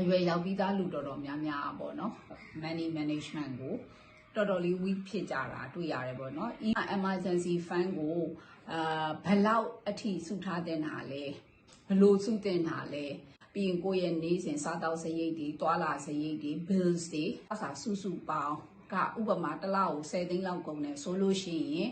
အရွယ်ရောက်ပြီးသားလူတော်တော်များများပေါ့နော် money management ကိုတော်တော်လေး weak ဖြစ်ကြတာတွေ့ရတယ်ပေါ့နော် emergency fund ကိုအာဘယ်လောက်အထိစုထားတင်တာလဲဘယ်လို့စုတင်တာလဲပြီးရင်ကိုယ့်ရဲ့နေစဉ်စားတောက်စရိတ်တွေတွာလာစရိတ်တွေ bills တွေအစားစုစုပေါင်းကဥပမာတစ်လောက်ကို10သိန်းလောက်ကုန်တယ်ဆိုလို့ရှိရင်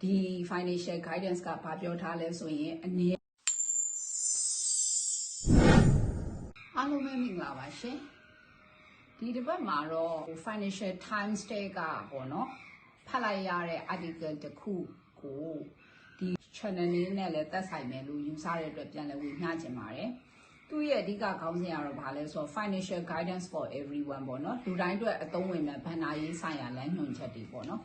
ဒီ financial guidance ကဘာပြောထားလဲဆိုရင်အနည်း အားလုံးပဲမင်္ဂလာပါရှင်ဒီတစ်ပတ်မှာတော့ financial times တဲ့ကပေါ့နော်ဖတ်လိုက်ရတဲ့ article တစ်ခုကိုဒီ channel လေးနဲ့လည်းသက်ဆိုင်မယ်လို့ယူဆတဲ့အတွက်ပြန်လည်ဝေမျှချင်ပါတယ်သူ့ရဲ့အဓိကခေါင်းစဉ်ကတော့ဘာလဲဆိုတော့ financial guidance for everyone ပေါ့နော်လူတိုင်းအတွက်အသုံးဝင်တဲ့ဘဏ္ဍာရေးဆိုင်ရာလမ်းညွှန်ချက်တွေပေါ့နော်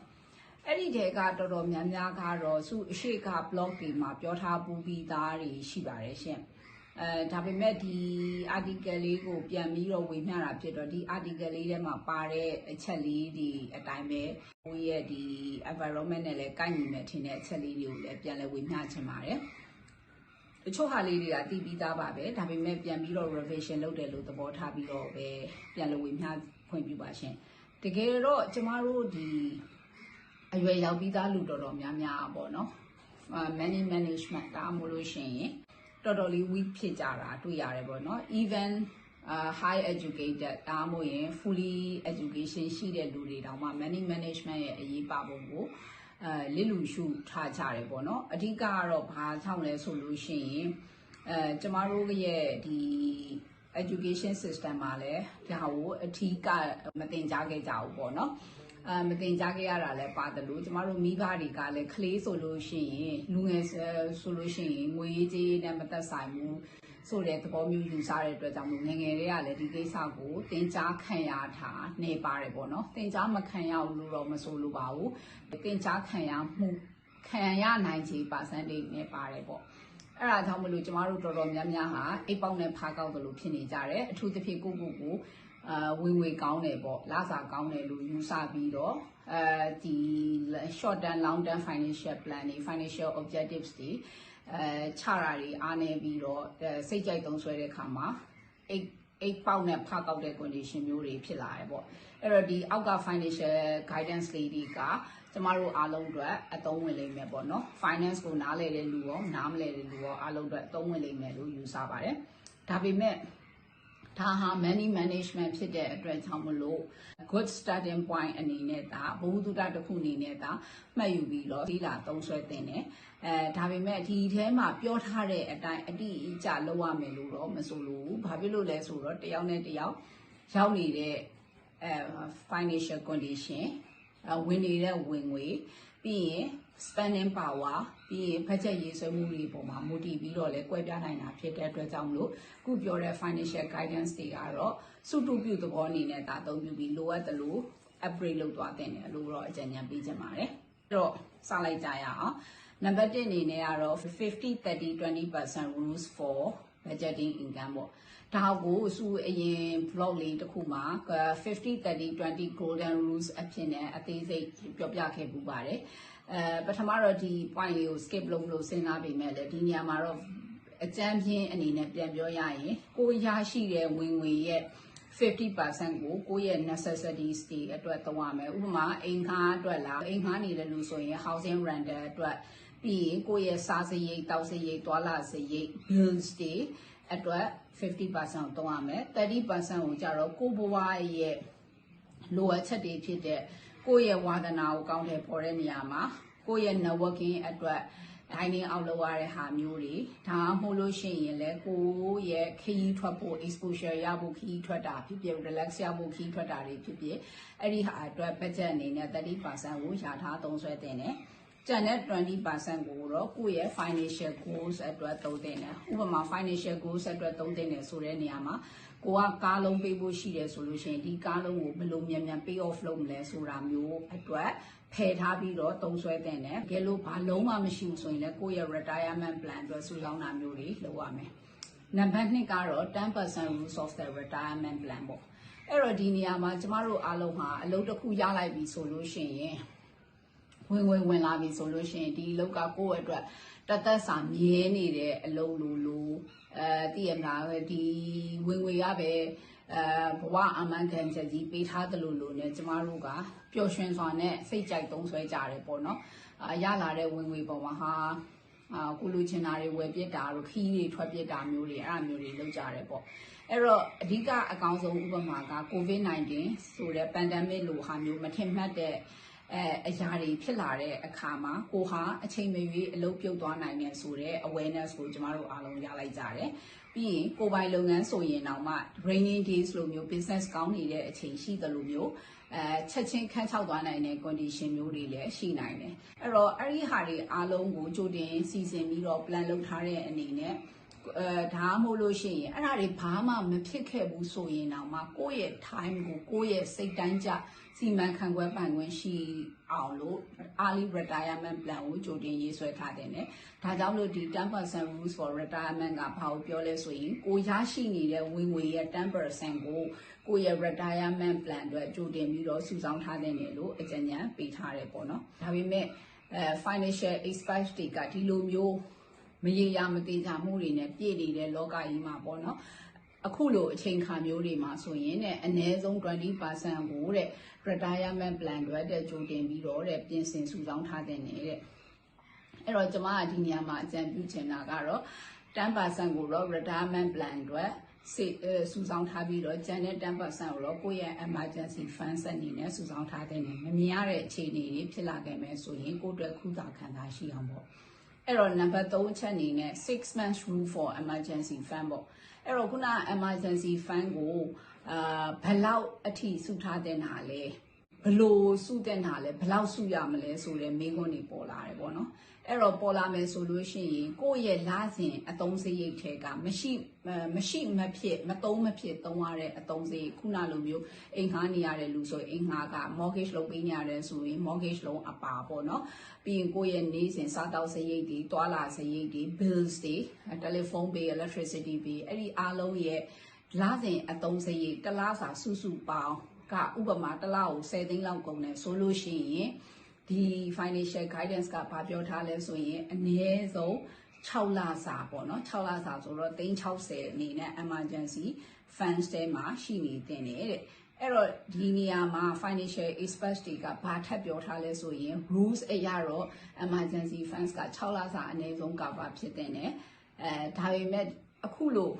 အဲ့ဒီတဲကတော်တော်များများကတော့သူအရှိက blog တွေမှာပြောထားပူးပြီးသားတွေရှိပါတယ်ရှင် အဲဒါပေမဲ့ဒီ article လေးကိုပြန်ပြီးတော့ဝေမျှတာဖြစ်တော့ဒီ article လေးထဲမှာပါတဲ့အချက်လေးဒီအတိုင်းပဲကိုယ့်ရဲ့ဒီ environment နဲ့လည်းကိုက်ညီမဲ့ထင်တဲ့အချက်လေးတွေကိုလည်းပြန်လည်ဝေမျှချင်ပါတယ်တချို့ဟာလေးတွေကတည်ပြီးသားပါပဲဒါပေမဲ့ပြန်ပြီးတော့ revision လုပ်တယ်လို့သဘောထားပြီးတော့ပဲပြန်လည်ဝေမျှဖွင့်ပြပါရှင်တကယ်တော့ကျမတို့ဒီအရွယ်ရောက်ပြီးသားလူတော်တော်များများပေါ့နော် money management ဒါမှမဟုတ်လို့ရှိရင် တော်တော်လေး weak ဖြစ်ကြတာတွေ့ရတယ်ပေါ့နော် even uh, high educated ဒါမှမဟုတ်ရင် fully education ရှိတဲ့လူတွေတောင်မှ money management ရဲ့အရေးပါပုံကိုအဲလစ်လူရှုထားကြတယ်ပေါ့နော်အဓိကကတော့ဘာကြောင့်လဲဆိုလို့ရှိရင်အဲကျမတို့ရဲ့ဒီ education system မှာလည်းဒါကိုအထီးကမတင်ကြားခဲ့ကြဘူးပေါ့နော်အာ မတင်ကြားခဲ့ရတာလည်းပါတယ်လို့ကျမတို့မိဘတွေကလည်းကလေးဆိုလို့ရှိရင်လူငယ်ဆိုလို့ရှိရင်ငွေရေးကြေးနဲ့မသက်ဆိုင်ဘူးဆိုတဲ့သဘောမျိုးယူဆတဲ့အတွက်ကြောင့်မို့ငငယ်တွေကလည်းဒီကိစ္စကိုတင် जा ခံရတာနေပါတယ်ပေါ့နော်တင် जा မခံရဘူးလို့တော့မဆိုလိုပါဘူးတင် जा ခံရမှုခံရနိုင်ခြေ percentage နဲ့ပါတယ်ပေါ့အဲ့ဒါကြောင့်မလို့ကျမတို့တော်တော်များများဟာအိတ်ပေါက်နဲ့ဖားကောက်တယ်လို့ဖြစ်နေကြတယ်အထူးသဖြင့်ကိုကိုကို အာဝင်ငွေကောင်းတယ်ပေါ့လစာကောင်းတယ်လို့ယူဆပြီးတော့အဲဒီ short term long term financial plan တွေ financial objectives တွေအဲချတာတွေအားနေပြီးတော့စိတ်ကြိုက်သုံးဆွဲတဲ့ခါမှာအိတ်အိတ်ပေါက်နဲ့ဖားကောက်တဲ့ condition မျိုးတွေဖြစ်လာတယ်ပေါ့အဲ့တော့ဒီအောက်က financial guidance လေးတွေကကျမတို့အားလုံးအတွက်အသုံးဝင်လိမ့်မယ်ပေါ့နော် finance ကိုနားလည်တဲ့လူရောနားမလည်တဲ့လူရောအားလုံးအတွက်အသုံးဝင်လိမ့်မယ်လို့ယူဆပါတယ်ဒါပေမဲ့ ဒါဟာ money management ဖြစ်တဲ့အတွက်ကြောင့်မလို့ good starting point အနေနဲ့ဒါဘဝတုဒ္ဒတစ်ခုအနေနဲ့ဒါမှတ်ယူပြီးတော့ဒီလာသုံးဆွဲတင်တယ်အဲဒါပေမဲ့ဒီထဲမှာပြောထားတဲ့အတိုင်းအတိအကျလုပ်ရမယ်လို့တော့မဆိုလို့ဘူးဘာဖြစ်လို့လဲဆိုတော့တယောက်နဲ့တယောက်ရောက်နေတဲ့အဲ financial condition ဝင်နေတဲ့ဝင်ငွေပြီးရင် spending power ပြီးရင် budget ရေးဆွဲမှုတွေပေါ်မှာမူတည်ပြီးတော့လဲကွဲပြားနိုင်တာဖြစ်တဲ့အတွက်ကြောင့်မလို့ခုပြောတဲ့ financial guidance တွေကတော့စုတုပြုသဘောအနေနဲ့ဒါအသုံးပြုပြီးလိုအပ်တယ်လို့ upgrade လုပ်သွားတဲ့တယ်လို့တော့အကြံဉာဏ်ပေးချင်ပါတယ်အဲ့တော့စလိုက်ကြရအောင်နံပါတ်1အနေနဲ့ကတော့50 30 20% rules for budgeting income ပေါ့ ဒါကိုစုအရင် vlog လေးတစ်ခုမှာ50 30 20 golden rules အဖြစ်နဲ့အသေးစိတ်ပြောပြခဲ့ပူပါတယ်အဲပထမတော့ဒီ point လေးကို skip လုပ်လို့စဉ်းစားပေမဲ့လည်းဒီနေရာမှာတော့အကြမ်းပြင်းအနေနဲ့ပြန်ပြောရရင်ကိုရရှိတဲ့ဝင်ငွေရဲ့50%ကိုကိုယ့်ရဲ့ necessities တွေအတွက်သုံးရမယ်ဥပမာအိမ်ငှားအတွက်လားအိမ်ငှားနေတဲ့လူဆိုရင် housing rental အတွက်ပြီးရင်ကိုယ့်ရဲ့စားစရိတ်တောက်စရိတ်သွာလာစရိတ် bills တွေအတွက် 50%သုံးရမယ်30%ကိုကြတော့ကိုဘဝရဲ့လိုအပ်ချက်တွေဖြစ်တဲ့ကိုယ့်ရဲ့ဝါသနာကိုကောင်းတဲ့ပေါ်တဲ့နေရာမှာကိုယ့်ရဲ့ networking အတွက် dining out လုပ်ရတဲ့ဟာမျိုးတွေဒါမှမဟုတ်လို့ရှိရင်လည်းကိုယ့်ရဲ့ခရီးထွက်ဖို့ exposure ရဖို့ခရီးထွက်တာဖြစ်ဖြစ် relax ရဖို့ခရီးထွက်တာတွေဖြစ်ဖြစ်အဲ့ဒီဟာအတွက် budget အနေနဲ့30%ကိုရာထားသုံးစွဲတင်တယ် ကျန်တဲ့20%ကိုတော့ကိုယ့်ရဲ့ financial goals အတွက်သုံးသင့်တယ်ဥပမာ financial goals အတွက်သုံးသင့်တယ်ဆိုတဲ့နေရာမှာကိုကကားလုံးပေးဖို့ရှိတယ်ဆိုလို့ရှိရင်ဒီကားလုံးကိုဘယ်လိုမြန်မြန် pay off လုပ်မလဲဆိုတာမျိုးအတွက်ဖယ်ထားပြီးတော့သုံးဆွဲတင်တယ်။ကဲလို့ဘာလုံးမှမရှိဘူးဆိုရင်လည်းကိုယ့်ရဲ့ retirement plan အတွက်စုဆောင်းတာမျိုးတွေလုပ်ရမယ်။နံပါတ်2ကတော့10% rules of the retirement plan ပေါ့။အဲ့တော့ဒီနေရာမှာကျမတို့အားလုံးဟာအလုပ်တစ်ခုရလိုက်ပြီဆိုလို့ရှိရင် ဝင်ဝင်ဝင်လာပြီဆိုလို့ရှိရင်ဒီအလုပ်ကကိုယ့်အတွက်တသက်စာမြဲနေတဲ့အလုပ်လိုလိုအဲတည်ရမလားဒီဝင်ငွေရပဲအဲဘဝအမှန်ကန်ချက်ကြီးပေးထားသလိုလိုနဲ့ကျမတို့ကပျော်ရွှင်စွာနဲ့စိတ်ကြိုက်သုံးဆွဲကြတယ်ပေါ့နော်အာရလာတဲ့ဝင်ငွေပေါ်မှာဟာအာကိုလူချင်တာတွေဝယ်ပြစ်တာတို့ခီးတွေထွက်ပြစ်တာမျိုးတွေအဲ့အမျိုးတွေလုပ်ကြတယ်ပေါ့အဲ့တော့အဓိကအကောင်းဆုံးဥပမာက COVID-19 ဆိုတဲ့ pandemic လိုဟာမျိုးမထင်မှတ်တဲ့ အဲအရာတွေဖြစ်လာတဲ့အခါမှာကိုဟာအချိန်မရွေးအလုပ်ပြုတ်သွားနိုင်တယ်ဆိုတော့ awareness ကိုကျမတို့အားလုံးရလိုက်ကြတယ်ပြီးရင်ကိုပိုင်လုပ်ငန်းဆိုရင်တော့မှ raining days လိုမျိုး business ကောင်းနေတဲ့အချိန်ရှိသလိုမျိုးအဲချက်ချင်းခန်းချောက်သွားနိုင်တဲ့ condition မျိုးတွေလည်းရှိနိုင်တယ်အဲ့တော့အဲ့ဒီဟာတွေအားလုံးကိုကြိုတင်စီစဉ်ပြီးတော့ plan လုပ်ထားတဲ့အနေနဲ့ အဲဒါမှမဟုတ်လို့ရှိရင်အဲ့ဒါတွေဘာမှမဖြစ်ခဲ့ဘူးဆိုရင်တော့မှကိုယ့်ရဲ့ time ကိုကိုယ့်ရဲ့စိတ်တိုင်းကြစီမံခန့်ခွဲပိုင်ခွင့်ရှိအောင်လို့ early retirement plan ကိုကြိုတင်ရေးဆွဲထားတယ်နဲ့ဒါကြောင့်လို့ဒီ10% rules for retirement ကဘာကိုပြောလဲဆိုရင်ကိုရရှိနေတဲ့ဝင်ငွေရဲ့10%ကိုကိုယ့်ရဲ့ retirement plan အတွက်ကြိုတင်ပြီးတော့စုဆောင်းထားတဲ့နယ်လို့အကြံဉာဏ်ပေးထားတယ်ပေါ့နော်ဒါပေမဲ့အဲ financial experts တွေကဒီလိုမျိုး မရေရာမသေးချာမှုတွေနဲ့ပြည့်နေတဲ့လောကကြီးမှာပေါ့နော်အခုလိုအချိန်ခါမျိုးတွေမှာဆိုရင်တဲ့အ ਨੇ ဆုံး20%ကိုတဲ့ retirement plan တွေတဲ့ကြိုတင်ပြီးတော့တဲ့ပြင်ဆင်စုဆောင်းထားတဲ့နေတဲ့အဲ့တော့ကျွန်မကဒီနေရာမှာအကြံပြုချင်တာကတော့10%ကိုတော့ retirement plan တွေစေစုဆောင်းထားပြီးတော့ကျန်တဲ့10%ကိုတော့ကိုယ့်ရဲ့ emergency fund အနေနဲ့စုဆောင်းထားတဲ့နေမမြင်ရတဲ့အခြေအနေတွေဖြစ်လာခဲ့မယ်ဆိုရင်ကိုယ့်အတွက်ခုသာခံစားရှိအောင်ပေါ့ အဲ့တော့ number 3အချက်အနေနဲ့6 months rule for emergency fund ပေါ့အဲ့တော့ခုန emergency fund ကိုအာဘယ်လောက်အထိစုထားတဲ့နာလဲဘလို့စုတဲ့နာလဲဘယ်လောက်စုရမလဲဆိုတဲ့မိကွန်းတွေပေါ်လာတယ်ပေါ့နော် အဲ့တော့ပေါ်လာမယ်ဆိုလို့ရှိရင်ကိုယ့်ရဲ့လစဉ်အသုံးစရိတ်ထဲကမရှိမရှိမဖြစ်မသုံးမဖြစ်သုံးရတဲ့အသုံးစရိတ်ခုနလိုမျိုးအိမ်ငှားနေရတဲ့လူဆိုရင်အိမ်ငှားက mortgage လုပ်ပေးနေရတယ်ဆိုရင် mortgage လုံးအပါပေါ့နော်ပြီးရင်ကိုယ့်ရဲ့နေစဉ်စားတောက်စရိတ်တွေတွာလာစရိတ်တွေ bills တွေ telephone bill electricity bill အဲ့ဒီအားလုံးရဲ့လစဉ်အသုံးစရိတ်တစ်လစာစုစုပေါင်းကဥပမာတစ်လကို10သိန်းလောက်ကုန်တယ်ဆိုလို့ရှိရင် ဒီ financial guidance ကဘာပြောထားလဲဆိုရင်အနည်းဆုံး6လစာပေါ့နော်6လစာဆိုတော့360အနေနဲ့ emergency funds ထဲမှာရှိနေတင်တယ်တဲ့အဲ့တော့ဒီနေရာမှာ financial experts တွေကဘာထပ်ပြောထားလဲဆိုရင် rules အရတော့ emergency funds က6လစာအနည်းဆုံး cover ဖြစ်တဲ့နဲ့အဲဒါပေမဲ့အခုလို့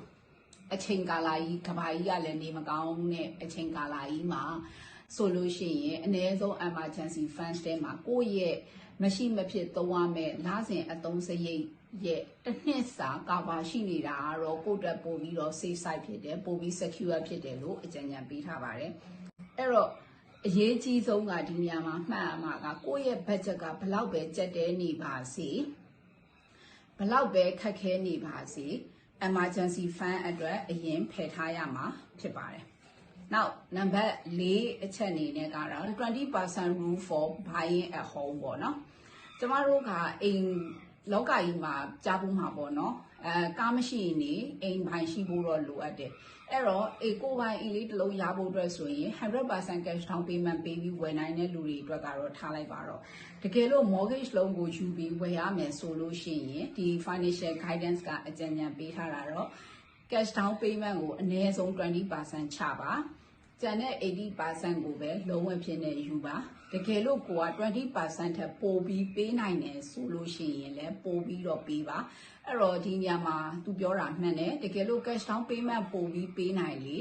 အချိန်ကာလကြီးကဘာကြီးကလည်းနေမကောင်းတဲ့အချိန်ကာလကြီးမှာ ဆိုလို့ရှိရင်အ ਨੇ ဆုံး emergency funds ထဲမှာကိုယ့်ရဲ့မရှိမဖြစ်သုံးရမယ့်လစဉ်အသုံးစရိတ်ရဲ့တစ်နှစ်စာကာဗာရှိနေတာကတော့ကိုယ့်အတွက်ပို့ပြီးတော့ safe side ဖြစ်တယ်ပို့ပြီး secure ဖြစ်တယ်လို့အကြံဉာဏ်ပေးထားပါတယ်အဲ့တော့အရေးကြီးဆုံးကဒီနေရာမှာမှတ်ရမှာကကိုယ့်ရဲ့ budget ကဘလောက်ပဲကြက်တဲနေပါစေဘလောက်ပဲခက်ခဲနေပါစေ emergency fund အတွက်အရင်ဖယ်ထားရမှာဖြစ်ပါတယ်။ Now number 4အချက်အနေနဲ့ကတော့20% rule for buying at home ပေါ့နော်။ကျမတို့ကအိမ်လောကကြီးမှာကြားဖို့မှာပေါ့နော်။အဲကားမရှိရင်နေအိမ်ပိုင်ရှိဖို့တော့လိုအပ်တယ်။အဲ့တော့အေကိုပိုင်အိမ်လေးတစ်လုံးရဖို့အတွက်ဆိုရင်100% cash down payment ပေးပြီးဝယ်နိုင်တဲ့လူတွေအတွက်ကတော့ထားလိုက်ပါတော့တကယ်လို့ mortgage လုံးကိုယူပြီးဝယ်ရမယ်ဆိုလို့ရှိရင်ဒီ financial guidance ကအကြံဉာဏ်ပေးထားတာတော့ cash down payment ကိုအနည်းဆုံး20%ချပါ ကျန်တဲ့80%ကိုပဲလုံးဝဖြစ်နေယူပါတကယ်လို့ကိုက20%ထက်ပိုပြီးပေးနိုင်တယ်ဆိုလို့ရှိရင်လည်းပိုပြီးတော့ပေးပါအဲ့တော့ဒီညမှာသူပြောတာမှန်တယ်တကယ်လို့ cash down payment ပိုပြီးပေးနိုင်လေ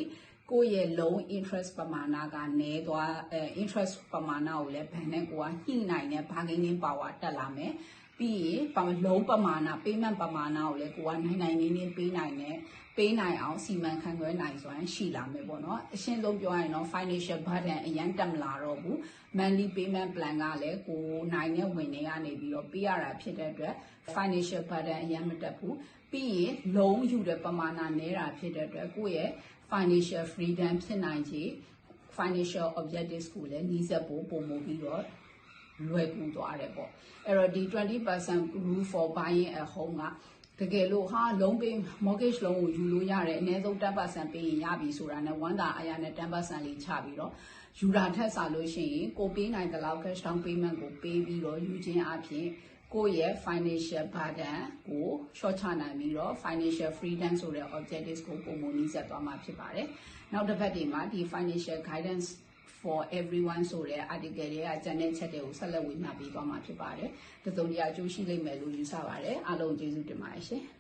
ကိုယ့်ရဲ့ loan interest ပမာဏကနည်းသွားအဲ interest ပမာဏကိုလည်းဘဏ်နဲ့ကိုကညှိနိုင်တဲ့ bargaining power တက်လာမယ် ပြီးရင်ပလုံးပမာဏ payment ပမာဏကိုလည်းကိုကနိုင်နိုင်နေနေပေးနိုင်တယ်ပေးနိုင်အောင်စီမံခန့်ခွဲနိုင်စွမ်းရှိလာမယ်ပေါ့နော်အရှင်းဆုံးပြောရရင်တော့ financial burden အရင်တက်မလာတော့ဘူး monthly payment plan ကလည်းကိုနိုင်တဲ့ဝင်တွေကနေပြီးတော့ပေးရတာဖြစ်တဲ့အတွက် financial burden အရင်မတက်ဘူးပြီးရင် loan ယူတဲ့ပမာဏနည်းတာဖြစ်တဲ့အတွက်ကိုယ့်ရဲ့ financial freedom ဖြစ်နိုင်ခြေ financial objectives ကိုလည်းနှီးစပ်ဖို့ပုံမှုပြီးတော့ လွယ်ကူသွားတယ်ပေါ့အဲ့တော့ဒီ20% rule for buying a home ကတကယ်လို့ဟာလုံးပေး mortgage လုံးကိုယူလို့ရတယ်အနည်းဆုံး10%ပေးရင်ရပြီဆိုတာနဲ့ဝမ်းသာအရာနဲ့10%လေးချပြီးတော့ယူတာထက်စားလို့ရှိရင်ကိုပေးနိုင်တဲ့လောက် cash down payment ကိုပေးပြီးတော့ယူခြင်းအပြင်ကိုယ့်ရဲ့ financial burden ကို short ချနိုင်ပြီးတော့ financial freedom ဆိုတဲ့ objectives ကိုပုံမှန်နီးစပ်သွားမှာဖြစ်ပါတယ်။နောက်တစ်ပတ်ဒီမှာဒီ financial guidance for everyone ဆိုတဲ့ article တွေကကျန်တဲ့ချက်တွေကိုဆက်လက်ဝေမျှပေးသွားမှာဖြစ်ပါတယ်။တစုံတရာအကျိုးရှိလိမ့်မယ်လို့ယူဆပါတယ်။အားလုံးကျေးဇူးတင်ပါတယ်ရှင်။